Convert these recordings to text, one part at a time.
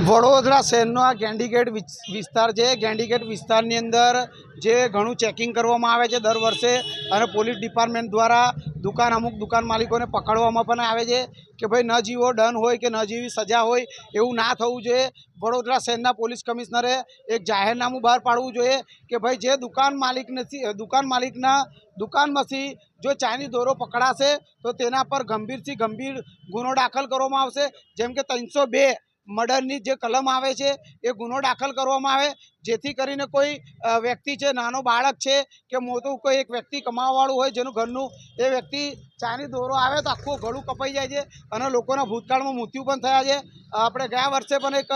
વડોદરા શહેરનો આ ગેન્ડીગેટ વિસ્તાર છે. ગેન્ડીગેટ વિસ્તારની અંદર જે ઘણું ચેકિંગ કરવામાં આવે છે દર વર્ષે અને પોલીસ ડિપાર્ટમેન્ટ દ્વારા દુકાન, અમુક દુકાન માલિકોને પકડવામાં પણ આવે છે કે ભાઈ ન જીવો, ડન હોય કે ન જીવી, સજા હોય એવું ના થવું જોઈએ. વડોદરા શહેરના પોલીસ કમિશનરે એક જાહેરનામું બહાર પાડવું જોઈએ કે ભાઈ જે દુકાન માલિક નથી દુકાન માલિકના દુકાનમાંથી જો ચાઇની દોરો પકડાશે તો તેના પર ગંભીરથી ગંભીર ગુનો દાખલ કરવામાં આવશે. જેમ કે ત્રણસો મર્ડરની જે કલમ આવે છે, એ ગુનો દાખલ કરવામાં આવે. જેથી કરીને કોઈ વ્યક્તિ છે, નાનો બાળક છે, કે મોટું કોઈ એક વ્યક્તિ કમાવાવાળું હોય જેનું ઘરનું, એ વ્યક્તિ ચાની દોરો આવે તો આખું ગળું કપાઈ જાય છે અને લોકોના ભૂતકાળમાં મૃત્યુ પણ થયા છે. આપણે ગયા વર્ષે પણ એક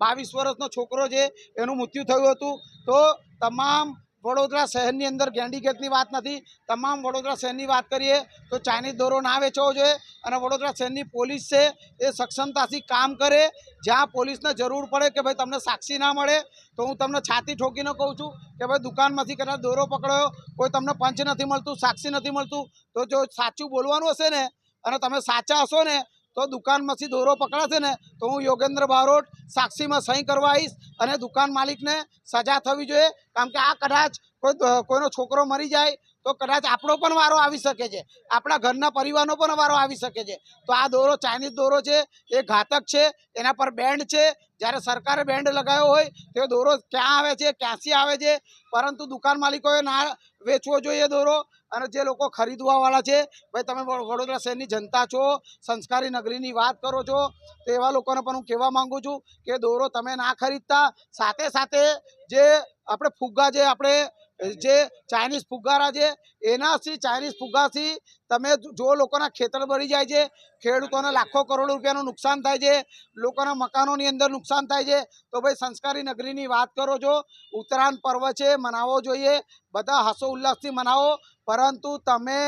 બાવીસ વર્ષનો છોકરો છે, એનું મૃત્યુ થયું હતું. તો તમામ વડોદરા શહેરની અંદર ગેન્ડીગેટની વાત નથી. તમામ વડોદરા શહેરની વાત કરીએ તો ચાઇનીઝ દોરો ના વેચવો જોઈએ અને વડોદરા શહેરની પોલીસ છે એ સક્ષમતાથી કામ કરે. જ્યાં પોલીસને જરૂર પડે કે ભાઈ તમને સાક્ષી ના મળે, તો હું તમને છાતી ઠોકીને કહું છું કે ભાઈ દુકાનમાંથી કદાચ દોરો પકડ્યો, કોઈ તમને પંચ નથી મળતું, સાક્ષી નથી મળતું, તો જો સાચું બોલવાનું હશે ને અને તમે સાચા હશો ને તો દુકાનમાંથી દોરો પકડાશે ને, તો હું યોગેન્દ્ર બારોટ સાક્ષીમાં સહી કરવા આવીશ અને દુકાન માલિકને સજા થવી જોઈએ. કારણ કે આ કદાચ કોઈ કોઈનો છોકરો મરી જાય તો કદાચ આપણો પણ વારો આવી શકે છે. આપણા ઘરના પરિવારનો પણ વારો આવી શકે છે. તો આ દોરો ચાઇનીઝ દોરો છે, એ ઘાતક છે, એના પર બેન્ડ છે. જ્યારે સરકારે બેન્ડ લગાવ્યો હોય, તે દોરો ક્યાં આવે છે, ક્યાંથી આવે છે? પરંતુ દુકાન માલિકોએ ના વેચવો જોઈએ દોરો. અને જે લોકો ખરીદવાવાળા છે, ભાઈ તમે વડોદરા શહેરની જનતા છો, સંસ્કારી નગરીની વાત કરો છો, તો એવા લોકોને પણ હું કહેવા માગું છું કે દોરો તમે ના ખરીદતા. સાથે સાથે જે આપણે ફુગ્ગા જે આપણે જે ચાઇનીઝ ફુગારા છે, એનાથી ચાઇનીઝ ફુગાથી તમે જો લોકોના ખેતર બળી જાય છે, ખેડૂતોને લાખો કરોડ રૂપિયાનું નુકસાન થાય છે, લોકોના મકાનોની અંદર નુકસાન થાય છે, તો ભાઈ સંસ્કારી નગરીની વાત કરો છો, ઉત્તરાયણ પર્વ છે મનાવવો જોઈએ, બધા હસો ઉલ્લાસથી મનાવો, પરંતુ તમે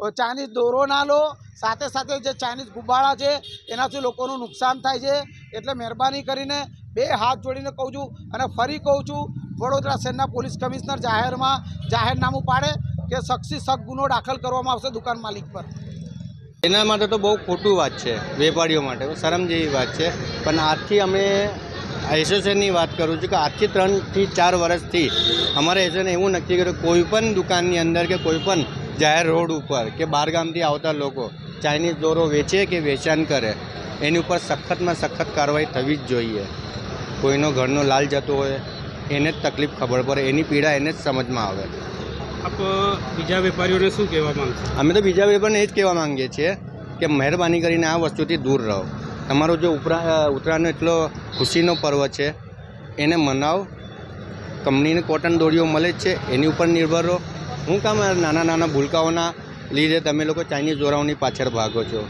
ચાઇનીઝ દોરો ના લો, સાથે સાથે જે ચાઇનીઝ ગુબ્બારા છે, એનાથી લોકોનું નુકસાન થાય છે, એટલે મહેરબાની કરીને બે હાથ જોડીને કહું છું અને ફરી કહું છું વડોદરા શહેરના પોલીસ કમિશનર જાહેરમાં જાહેરનામું પાડે કે શખ્સી શક ગુનો દાખલ કરવામાં આવશે દુકાન માલિક પર. એના માટે તો બહુ ખોટું વાત છે, વેપારીઓ માટે. શરમ જેવી વાત છે. પણ આજથી અમે એસોસિએશનની વાત કરું છું કે આજથી ત્રણથી ચાર વર્ષથી અમારે એસોસિએશન એવું નક્કી કર્યું, કોઈ પણ દુકાનની અંદર કે કોઈ પણ જાહેર રોડ ઉપર કે બહારગામથી આવતા લોકો ચાઇનીઝ દોરો વેચે કે વેચાણ કરે, એની ઉપર સખતમાં સખત કાર્યવાહી થવી જ જોઈએ. કોઈનો ઘરનો લાલ જતો હોય એને જ તકલીફ ખબર પડે એની પીડા એને જ સમજમાં આવે. આપ બીજા વેપારીઓને શું કહેવા માંગશો અમે તો બીજા વેપારને એ જ કહેવા માંગીએ છીએ કે મહેરબાની કરીને આ વસ્તુથી દૂર રહો. તમારો જે ઉપરા ઉત્તરાયણનો એટલો ખુશીનો પર્વ છે એને મનાવ. કંપનીને કોટન દોરીઓ મળે જ છે એની ઉપર નિર્ભર રહો. હું કામ નાના નાના ભૂલકાઓના લીધે તમે લોકો ચાઇનીઝ દોરાઓની પાછળ ભાગો છો.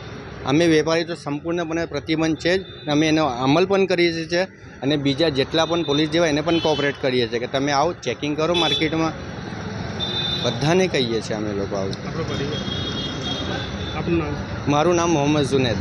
અમે વેપારી તો સંપૂર્ણપણે પ્રતિબંધ છે જ. અમે એનો અમલ પણ કરીએ છીએ અને બીજા જેટલા પણ પોલીસ જેવા એને પણ કોઓપરેટ કરીએ છીએ કે તમે આવો ચેકિંગ કરો માર્કેટમાં. બધાને કહીએ છીએ અમે લોકો આવું. મારું નામ મોહમ્મદ જુનેદ.